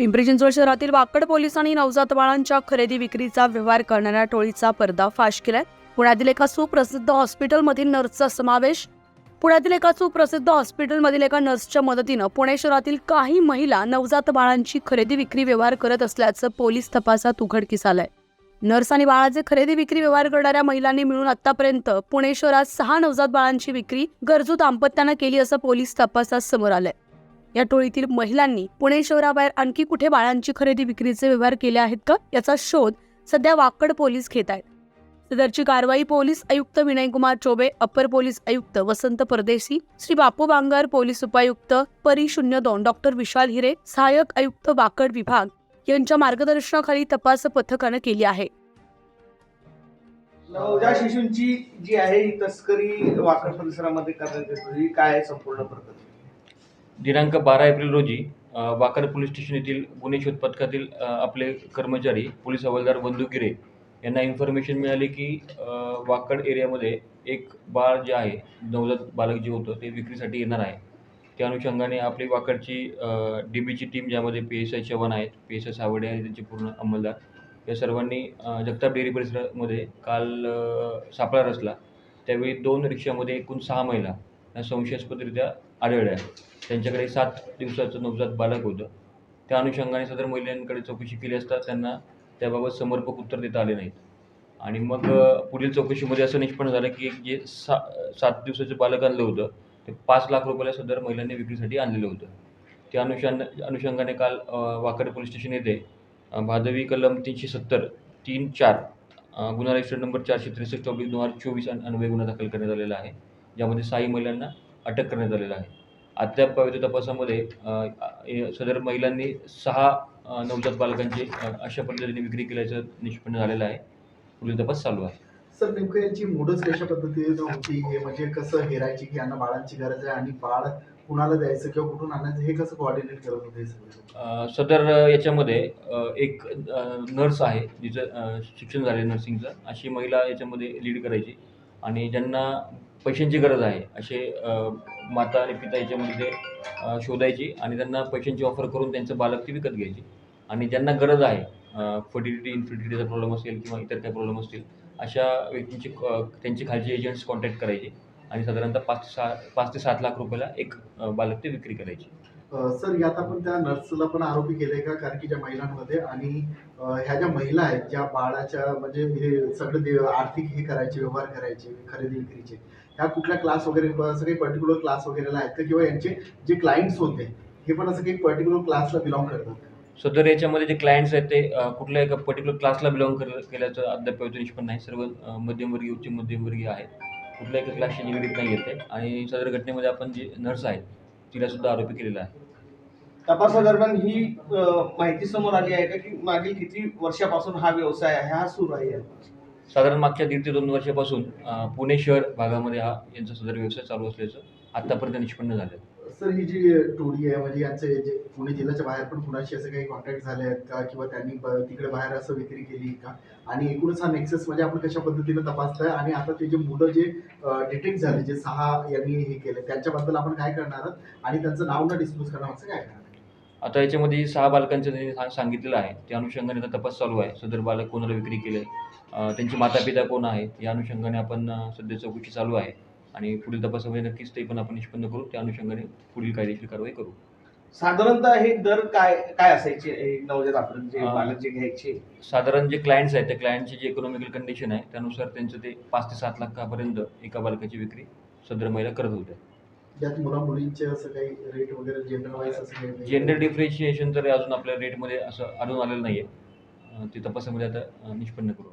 पिंपरी चिंचवड शहरातील वाकड पोलिसांनी नवजात बाळांच्या खरेदी विक्रीचा व्यवहार करणाऱ्या टोळीचा पर्दाफाश केलाय. पुण्यातील एका सुप्रसिद्ध हॉस्पिटलमधील नर्सचा समावेश. पुण्यातील एका सुप्रसिद्ध हॉस्पिटलमधील एका नर्सच्या मदतीनं पुणे शहरातील काही महिला नवजात बाळांची खरेदी विक्री व्यवहार करत असल्याचं पोलीस तपासात उघडकीस आलंय. नर्स आणि बाळाचे खरेदी विक्री व्यवहार करणाऱ्या महिलांनी मिळून आतापर्यंत पुणे शहरात सहा नवजात बाळांची विक्री गरजू दाम्पत्यानं केली असं पोलीस तपासात समोर आलंय. या टोळीतील महिलांनी पुणे शहराबाहेर आणखी कुठे बाळांची खरेदी विक्रीचे व्यवहार केले आहेत का याचा शोध सध्या वाकड पोलीस घेत आहेत. सदरची कारवाई पोलीस आयुक्त विनयकुमार चोबे अपर पोलीस आयुक्त वसंत परदेशी श्री बापू बांगर पोलीस उपायुक्त परी शून्य दोन डॉक्टर विशाल हिरे सहाय्यक आयुक्त वाकड विभाग यांच्या मार्गदर्शनाखाली तपास पथकानं केली आहे. नवजात शिशूंची जी आहे ही तस्करी वाकड परिसरामध्ये करण्यात येते ही काय संपूर्ण पद्धत दिनांक बारा एप्रिल रोजी वाकड पोलीस स्टेशन येथील गुन्हे शोध पथकातील आपले कर्मचारी पोलीस हवालदार बंधू गिरे यांना इन्फॉर्मेशन मिळाली की वाकड एरियामध्ये एक बाळ जे आहे नवजात बालक जे होतं ते विक्रीसाठी येणार आहे. त्या अनुषंगाने आपली वाकडची डी बीची टीम ज्यामध्ये पी एस आय चव्हाण आहेत पी एस आय सावडे आहेत त्यांचे पूर्ण अंमलदार या सर्वांनी जगताप डेअरी परिसरामध्ये काल सापळा रचला. त्यावेळी दोन रिक्षामध्ये एकूण सहा महिला या संशयास्पदरित्या आढळल्या त्यांच्याकडे सात दिवसाचं नवजात बालक होतं. त्या अनुषंगाने सदर महिलांकडे चौकशी केली असता त्यांना त्याबाबत समर्पक उत्तर देता आले नाहीत. आणि मग पुढील चौकशीमध्ये असं निष्पन्न झालं की एक जे सा सात दिवसाचं बालक आणलं होतं ते पाच लाख रुपयाला सदर महिलांनी विक्रीसाठी आणलेलं होतं. त्या अनुषंग अनुषंगाने काल वाकड पोलीस स्टेशन येथे भादवी कलम तीनशे सत्तर तीन चार गुन्हा रजिस्टर नंबर चारशे त्रेसष्ट ऑब्लिक दोन हजार चोवीस अन्वय गुन्हा दाखल करण्यात आलेला आहे. ज्यामध्ये साई महिलांना अटक करण्यात आलेलं आहे. अद्याप पावित्र्य तपासामध्ये सदर महिलांनी सहा नवजात बालकांची अशा पद्धतीने विक्री केल्याचं निष्पन्न झालेलं आहे. पुढील तपास चालू आहे. सर नेमकं यांची मूडच कशा पद्धतीने होती? हे म्हणजे कसं हेरायची की यांना बाळांची गरज आहे आणि बाळ कुणाला द्यायचं किंवा कुठून आणायचं? हे कसं कोऑर्डिनेट करत होते सदर याच्यामध्ये एक नर्स आहे जिचं शिक्षण झाले नर्सिंगचं अशी महिला याच्यामध्ये लीड करायची. आणि ज्यांना पैशांची गरज आहे. असे माता आणि पिता याच्यामध्ये शोधायची आणि त्यांना पैशांची ऑफर करून त्यांचं बालक ती विकत घ्यायची. आणि ज्यांना गरज आहे फर्टिलिटी इन्फर्टिलिटीचा प्रॉब्लेम असेल किंवा इतर काही प्रॉब्लेम असतील अशा व्यक्तींची अ, त्यांची खालचे एजंट्स कॉन्टॅक्ट करायचे. आणि साधारणतः पाच ते सहा पाच ते सात लाख रुपयाला एक बालक ते विक्री करायची. सर यात आपण त्या नर्सला पण आरोपी केले का? कारण की ज्या महिलांमध्ये आणि ह्या ज्या महिला आहेत ज्या बाळाच्या म्हणजे हे सगळं दे आर्थिक हे करायचे व्यवहार करायचे खरेदी विक्रीचे ह्या कुठल्या क्लास वगैरे असं काही पर्टिक्युलर क्लास वगैरेला आहेत का? किंवा यांचे जे क्लायंट्स होते हे पण असं काही पर्टिक्युलर क्लासला बिलॉंग करतात सदर याच्यामध्ये जे क्लायंट्स आहेत ते कुठल्या एका पर्टिक्युलर क्लासला बिलॉंग कर केल्याचं अद्याप निष्पन्न नाही. सर्व मध्यमवर्गीय उच्च मध्यमवर्गीय आहेत. कुठल्या एका क्लासशी निगडीत नाही येत आणि सदर घटनेमध्ये आपण जे नर्स आहेत तिला सुद्धा आरोपी केलेला आहे. तपासादरम्यान ही माहिती समोर आली आहे का की मागील किती वर्षापासून हा व्यवसाय आहे हा सुरू आहे? साधारण मागच्या दीड ते दोन वर्षापासून पुणे शहर भागामध्ये हा यांचा सदर व्यवसाय चालू असल्याचं आत्तापर्यंत निष्पन्न झालं आहे सर ही जी टोळी आहे म्हणजे यांचे जे पुणे जिल्ह्याच्या बाहेर पण कुणाशी असं काही कॉन्टॅक्ट झाले आहेत का? किंवा त्यांनी तिकडे बाहेर असं विक्री केली का? आणि एकूणच हा नेक्सेस म्हणजे आपण कशा पद्धतीने तपासताय? आणि आता ते जे मुलं जे डिटेक्ट झाले जे सहा यांनी हे केले त्यांच्याबद्दल आपण काय करणार आहोत? आणि त्यांचं नाव न डिस्क्लोज करणार असं काय करणार आता याच्यामध्ये सहा बालकांचं त्यांनी सांगितलेलं आहे त्या अनुषंगाने आता तपास चालू आहे. सदर बालक कोणाला विक्री केले त्यांचे माता पिता कोण आहेत? या अनुषंगाने आपण सध्या चौकशी चालू आहे. आणि पुढील तपासामध्ये नक्कीच ते पण आपण निष्पन्न करू. त्या अनुषंगाने पुढील कायदेशीर कारवाई करू. साधारणतः हे दर काय काय असायचे? हे नवजात आपण जे अ, जे घ्यायचे? साधारण जे क्लायंट्स आहेत त्या क्लायंटची जी इकॉनॉमिकल कंडिशन आहे त्यानुसार त्यांचं ते पाच ते सात लाखापर्यंत एका बालकाची विक्री सदर महिला करत होत्या. यात मुला मुलींचे असं काही रेट वगैरे जेंडर वाईज असं काही जेंडर डिफरेन्शिएशन तर अजून आपल्या रेटमध्ये असं आढळून आलेलं नाही आहे ते तपासामध्ये आता अ, निष्पन्न करू